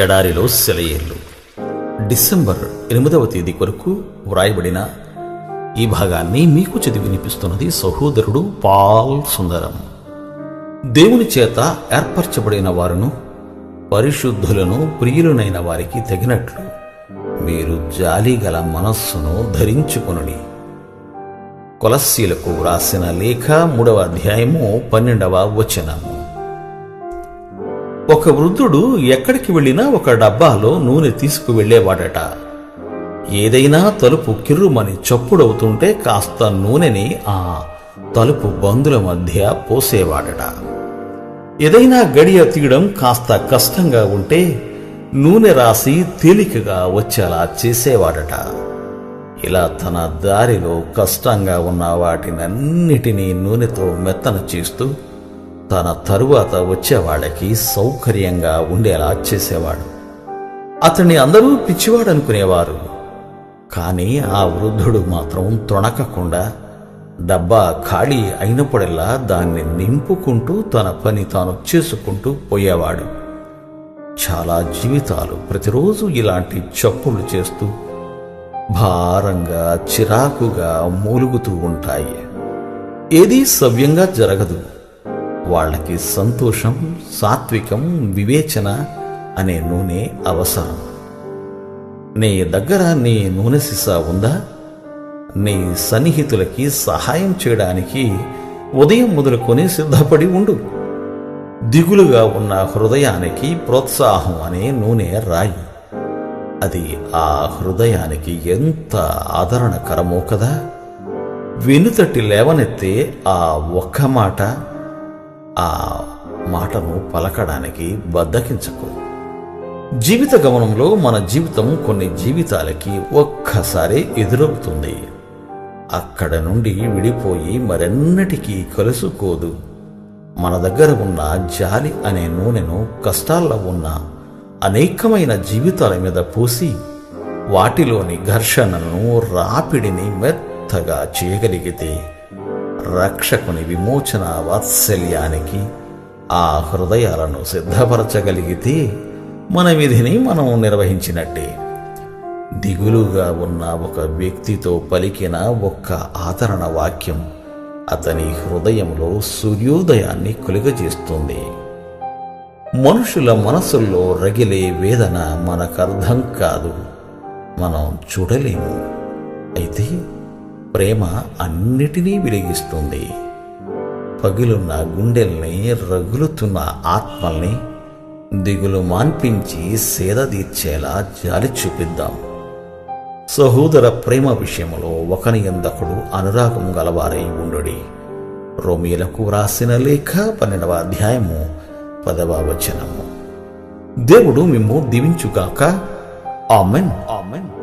ఎడారిలో సెలయేళ్ళు డిసెంబర్ ఎనిమిదవ తేదీ కొరకు వ్రాయబడిన ఈ భాగాన్ని మీకు చదివి వినిపిస్తున్నది సహోదరుడు పాల్ సుందరం. దేవుని చేత ఏర్పరచబడిన వారును పరిశుద్ధులను ప్రియులనైన వారికి తగినట్లు మీరు జాలి గల మనస్సును ధరించుకొనుడి. కొలస్సీలకు వ్రాసిన లేఖ మూడవ అధ్యాయము పన్నెండవ వచనము. ఒక వృద్ధుడు ఎక్కడికి వెళ్ళినా ఒక డబ్బాలో నూనె తీసుకువెళ్ళేవాడట. ఏదైనా తలుపు కిర్రుమని చప్పుడవుతుంటే కాస్త నూనెని ఆ తలుపు బందుల మధ్య పోసేవాడట. ఏదైనా గడియ తీయడం కాస్త కష్టంగా ఉంటే నూనె రాసి తేలికగా వచ్చేలా చేసేవాడట. ఇలా తన దారిలో కష్టంగా ఉన్న వాటినన్నిటినీ నూనెతో మెత్తన చేస్తూ తన తరువాత వచ్చేవాళ్ళకి సౌకర్యంగా ఉండేలా చేసేవాడు. అతన్ని అందరూ పిచ్చివాడనుకునేవారు. కానీ ఆ వృద్ధుడు మాత్రం తొణకకుండా డబ్బా ఖాళీ అయినప్పుడల్లా దాన్ని నింపుకుంటూ తన పని తాను చేసుకుంటూ పోయేవాడు. చాలా జీవితాలు ప్రతిరోజు ఇలాంటి చప్పులు చేస్తూ భారంగా చిరాకుగా మూలుగుతూ ఉంటాయి. ఏదీ సవ్యంగా జరగదు. వాళ్ళకి సంతోషం సాత్వికం వివేచన అనే నూనె అవసరం. నీ దగ్గర నీ నూనె సీసా ఉందా? నీ సన్నిహితులకి సహాయం చేయడానికి ఉదయం మొదలుకొని సిద్ధపడి ఉండు. దిగులుగా ఉన్న హృదయానికి ప్రోత్సాహం అనే నూనె రాయి. అది ఆ హృదయానికి ఎంత ఆదరణకరమో కదా. వెనుతటి లేవనెత్తే ఆ ఒక్క మాట ఆ మాటను పలకడానికి బద్దకించకు. జీవిత గమనంలో మన జీవితం కొన్ని జీవితాలకి ఒక్కసారి ఎదురవుతుంది. అక్కడ నుండి విడిపోయి మరెన్నటికీ కలుసుకోదు. మన దగ్గర ఉన్న జాలి అనే నూనెను కష్టాల్లో ఉన్న అనేకమైన జీవితాల మీద పూసి వాటిలోని ఘర్షణను రాపిడిని మెత్తగా చేయగలిగితే రక్షకుని విమోచన వాత్సల్యానికి ఆ హృదయాలను సిద్ధపరచగలిగితే మన విధిని మనం నిర్వహించినట్టే. దిగులుగా ఉన్న ఒక వ్యక్తితో పలికిన ఒక్క ఆదరణ వాక్యం అతని హృదయంలో సూర్యోదయాన్ని కలుగజేస్తుంది. మనుషుల మనసుల్లో రగిలే వేదన మనకర్థం కాదు. మనం చూడలేము. అయితే ప్రేమ అన్నిటినీ వెలిగిస్తుంది పగిలున్న గుండెల్ని రగులుతున్న ఆత్మల్ని దిగులు మాన్పించి సేద తీర్చేలా జాలి చూపిద్దాం. సహోదర ప్రేమ విషయంలో ఒకని ఎందకుడు అనురాగం గలవారై ఉండుడి. రోమిలకు వ్రాసిన లేఖ పన్నెండవ అధ్యాయము పదవ వచనము. దేవుడు మిమ్ము దీవించుగాక. ఆమెన్. ఆమెన్.